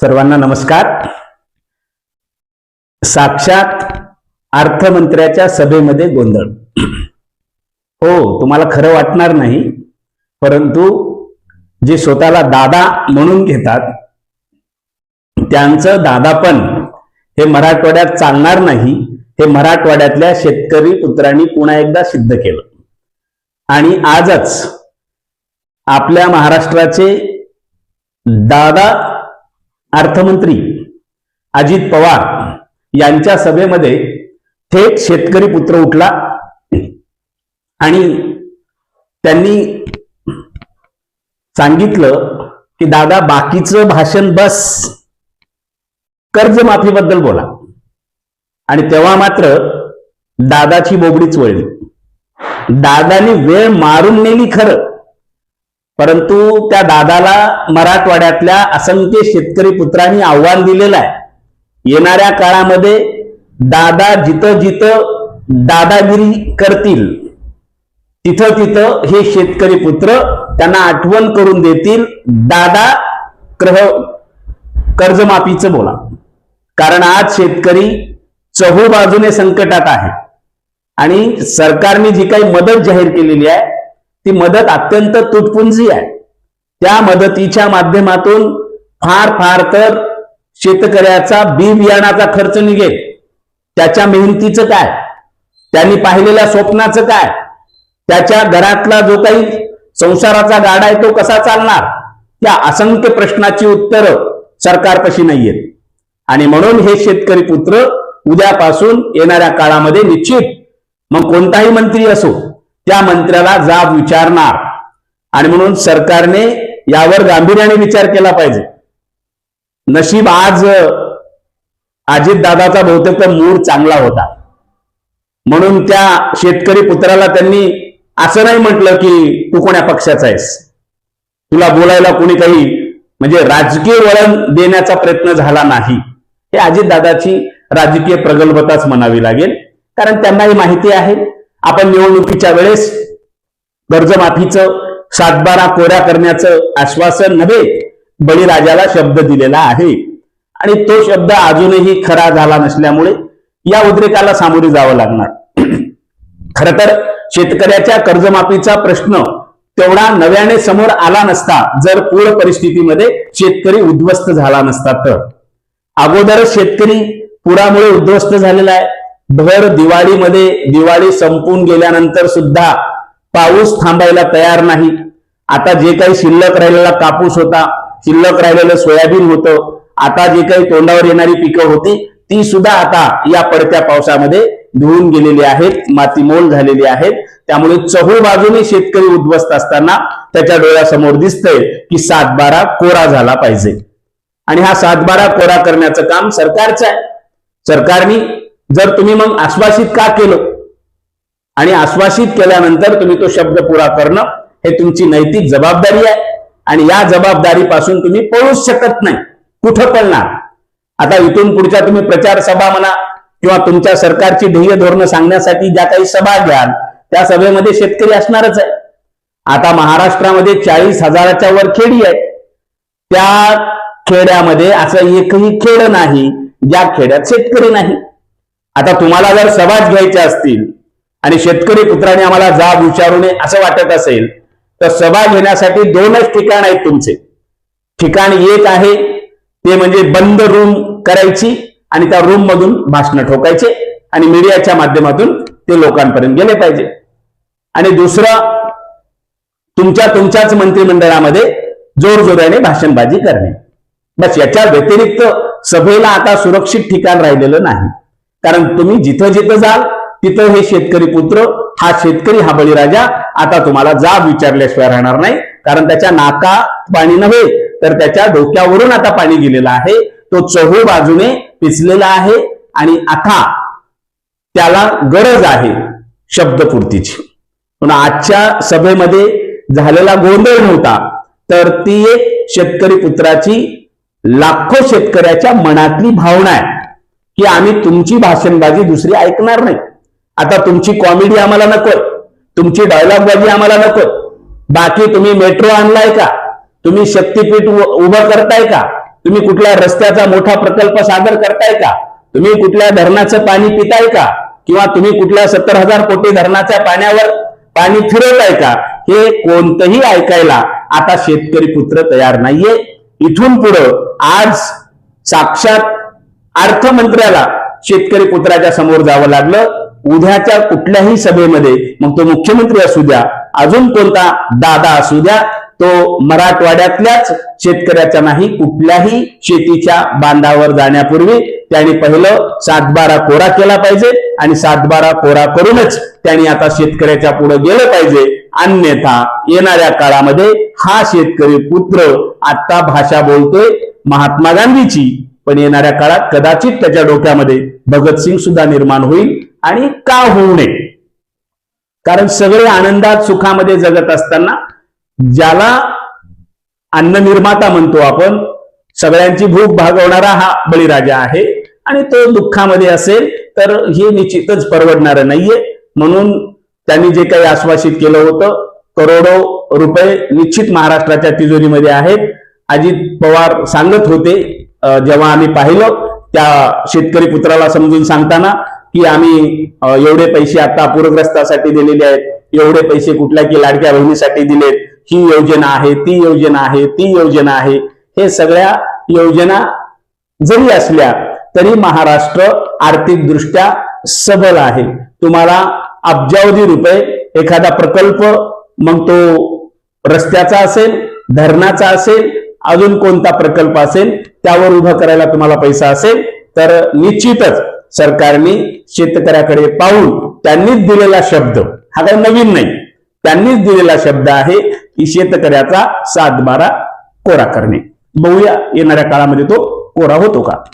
सर्वांना नमस्कार. साक्षात अर्थमंत्र्याच्या सभेमध्ये गोंधळ. हो तुम्हाला खरं वाटणार नाही परंतु जे स्वतःला दादा म्हणून घेतात त्यांचं दादापण हे मराठवाड्यात चालणार नाही हे मराठवाड्यातल्या शेतकरी पुत्रांनी पुन्हा एकदा सिद्ध केलं. आणि आजच आपल्या महाराष्ट्राचे दादा अर्थमंत्री अजित पवार यांच्या सभेमध्ये थेट शेतकरी पुत्र उठला आणि त्यांनी सांगितलं की दादा बाकीचं भाषण बस. कर्जमाफीबद्दल बोला. आणि तेव्हा मात्र दादाची बोबडीच वळली. दादानी वेळ मारून नेली खरं. परंतु त्या दादाला मराठवाड्यातल्या असंख्य शेतकरी पुत्रांनी आव्हान दिलेलं आहे. येणाऱ्या काळामध्ये दादा जिथं जिथं दादागिरी करतील तिथं तिथं हे शेतकरी पुत्र त्यांना आठवण करून देतील. दादा ग्रह कर्जमाफीचं बोला. कारण आज शेतकरी चहू बाजूने संकटात आहे. आणि सरकारने जी काही मदत जाहीर केलेली आहे ती मदत अत्यंत तुटपुंजी आहे. त्या मदतीच्या माध्यमातून फार फार तर शेतकऱ्याचा बी बियाणाचा खर्च निघेल. त्याच्या मेहनतीचं काय? त्यांनी पाहिलेल्या स्वप्नाचं काय? त्याच्या घरातला जो काही संसाराचा गाडा आहे तो कसा चालणार? या असंख्य प्रश्नाची उत्तरं सरकारपाशी नाहीयेत. आणि म्हणून हे शेतकरी पुत्र उद्यापासून येणाऱ्या काळामध्ये निश्चित मग कोणताही मंत्री असो त्या मंत्र्याला जाब विचारणार. आणि म्हणून सरकारने यावर गांभीर्याने विचार केला पाहिजे. नशीब आज अजित दादाचा बहुतेक तर मूड चांगला होता. म्हणून त्या शेतकरी पुत्राला त्यांनी असं नाही म्हटलं की तू कोण्या पक्षाचा आहेस? तुला बोलायला कोणी काही म्हणजे राजकीय वळण देण्याचा प्रयत्न झाला नाही. हे अजितदादाची राजकीय प्रगल्भताच म्हणावी लागेल. कारण त्यांनाही माहिती आहे. आपण निवडणुकीच्या वेळेस कर्जमाफीचं सातबारा कोऱ्या करण्याचं आश्वासन नव्हे बळीराजाला शब्द दिलेला आहे. आणि तो शब्द अजूनही खरा झाला नसल्यामुळे या उद्रेकाला सामोरे जावं लागणार. खर तर शेतकऱ्याच्या कर्जमाफीचा प्रश्न तेवढा नव्याने समोर आला नसता जर पूर परिस्थितीमध्ये शेतकरी उद्ध्वस्त झाला नसता तर. अगोदरच शेतकरी पुरामुळे उद्ध्वस्त झालेला आहे. भर दिवाळीमध्ये दिवाळी संपून गेल्यानंतर सुद्धा पाऊस थांबायला तयार नाही. आता जे काही शिल्लक राहिलेला कापूस होता शिल्लक राहिलेलं सोयाबीन होतं आता जे काही तोंडावर येणारी पिकं होती ती सुद्धा आता या पडत्या पावसामध्ये धुवून गेलेली आहेत मातीमोल झालेली आहेत. त्यामुळे चहू बाजूने शेतकरी उद्ध्वस्त असताना त्याच्या डोळ्यासमोर दिसतंय की सातबारा कोरा झाला पाहिजे. आणि हा सातबारा कोरा करण्याचं काम सरकारचं आहे. सरकारने जर तुम्ही मग आश्वासित का केलं? आणि आश्वासित केल्यानंतर तुम्ही तो शब्द पुरा करणं हे तुमची नैतिक जबाबदारी आहे. आणि या जबाबदारीपासून तुम्ही पळूच शकत नाही. कुठं पळणार? आता इथून पुढच्या तुम्ही प्रचार सभा म्हणा किंवा तुमच्या सरकारची ध्येय धोरणं सांगण्यासाठी ज्या काही सभा घ्याल त्या सभेमध्ये शेतकरी असणारच आहे. आता महाराष्ट्रामध्ये चाळीस हजाराच्या वर खेडी आहे. त्या खेड्यामध्ये असं एकही खेड नाही ज्या खेड्यात शेतकरी नाही. आता तुम्हाला जर सभाच घ्यायच्या असतील आणि शेतकरी पुत्राने आम्हाला जाब विचारू नये असं वाटत असेल तर सभा घेण्यासाठी दोनच ठिकाण आहेत तुमचे. ठिकाण एक आहे ते म्हणजे बंद रूम करायची आणि त्या रूम मधून भाषण ठोकायचे आणि मीडियाच्या माध्यमातून ते लोकांपर्यंत गेले पाहिजे. आणि दुसरं तुमच्या तुमच्याच मंत्रिमंडळामध्ये जोरजोराने भाषणबाजी करणे. बस याच्या व्यतिरिक्त सभेला आता सुरक्षित ठिकाण राहिलेलं नाही. कारण तुम्ही जिथं जिथं जाल तिथं हे शेतकरी पुत्र हा शेतकरी हा बळीराजा आता तुम्हाला जाब विचारल्याशिवाय राहणार नाही. कारण त्याच्या नाका पाणी नव्हे तर त्याच्या डोक्यावरून आता पाणी गेलेलं आहे. तो चहू बाजूने पिचलेला आहे आणि आता त्याला गरज आहे शब्दपूर्तीची पण आजच्या सभेमध्ये झालेला गोंधळ नव्हता तर ती एक शेतकरी पुत्राची लाखो शेतकऱ्याच्या मनातली भावना आहे. की आम्ही तुमची भाषणबाजी दुसरी ऐकणार नाही. आता तुमची कॉमेडी आम्हाला नकोय. तुमची डायलॉगबाजी आम्हाला नको बाकी तुम्ही मेट्रो आणलाय का? तुम्ही शक्तीपीठ उभं करताय का? तुम्ही कुठल्या रस्त्याचा मोठा प्रकल्प सादर करताय का? तुम्ही कुठल्या धरणाचं पाणी पिताय का? किंवा तुम्ही कुठल्या सत्तर हजार कोटी धरणाच्या पाण्यावर पाणी फिरवताय का? हे कोणतंही ऐकायला आता शेतकरी पुत्र तयार नाहीये. इथून पुढं आज साक्षात अर्थमंत्र्याला शेतकरी पुत्राच्या समोर जावं लागलं. उद्याच्या कुठल्याही सभेमध्ये मग तो मुख्यमंत्री असू द्या अजून कोणता दादा असू द्या तो मराठवाड्यातल्याच शेतकऱ्याचा नाही कुठल्याही शेतीच्या बांधावर जाण्यापूर्वी त्यांनी पहिलं सातबारा कोरा केला पाहिजे आणि सातबारा कोरा करूनच त्यांनी आता शेतकऱ्याच्या पुढे गेलं पाहिजे. अन्यथा येणाऱ्या काळामध्ये हा शेतकरी पुत्र आता भाषा बोलतोय महात्मा गांधीची. पण येणाऱ्या काळात कदाचित त्याच्या डोक्यामध्ये भगतसिंग सुद्धा निर्माण होईल आणि का होऊ नये? कारण सगळे आनंदात सुखामध्ये जगत असताना ज्याला अन्न निर्माता म्हणतो आपण सगळ्यांची भूक भागवणारा हा बळीराजा आहे आणि तो दुःखामध्ये असेल तर हे निश्चितच परवडणार नाहीये. म्हणून त्यांनी जे काही आश्वासित केलं होतं करोडो रुपये निश्चित महाराष्ट्राच्या तिजोरीमध्ये आहेत. अजित पवार सांगत होते जेव्हा आम्ही पाहिलं त्या शेतकरी पुत्राला समजून सांगताना की आम्ही एवढे पैसे आता पूरग्रस्तासाठी दिलेले आहेत एवढे पैसे कुठल्या की लाडक्या बहिणीसाठी दिलेत ही योजना आहे ती योजना आहे ती योजना आहे. हे सगळ्या योजना जरी असल्या तरी महाराष्ट्र आर्थिकदृष्ट्या सबल आहे. तुम्हाला अब्जावधी रुपये एखादा प्रकल्प मग तो रस्त्याचा असेल धरणाचा असेल अजून कोणता प्रकल्प असेल त्यावर उभं करायला तुम्हाला पैसा असेल तर निश्चितच सरकारने शेतकऱ्याकडे पाहून त्यांनीच दिलेला शब्द हा काही नवीन नाही त्यांनीच दिलेला शब्द आहे की शेतकऱ्याचा सातबारा कोरा करणे. बघूया येणाऱ्या काळामध्ये तो कोरा होतो का?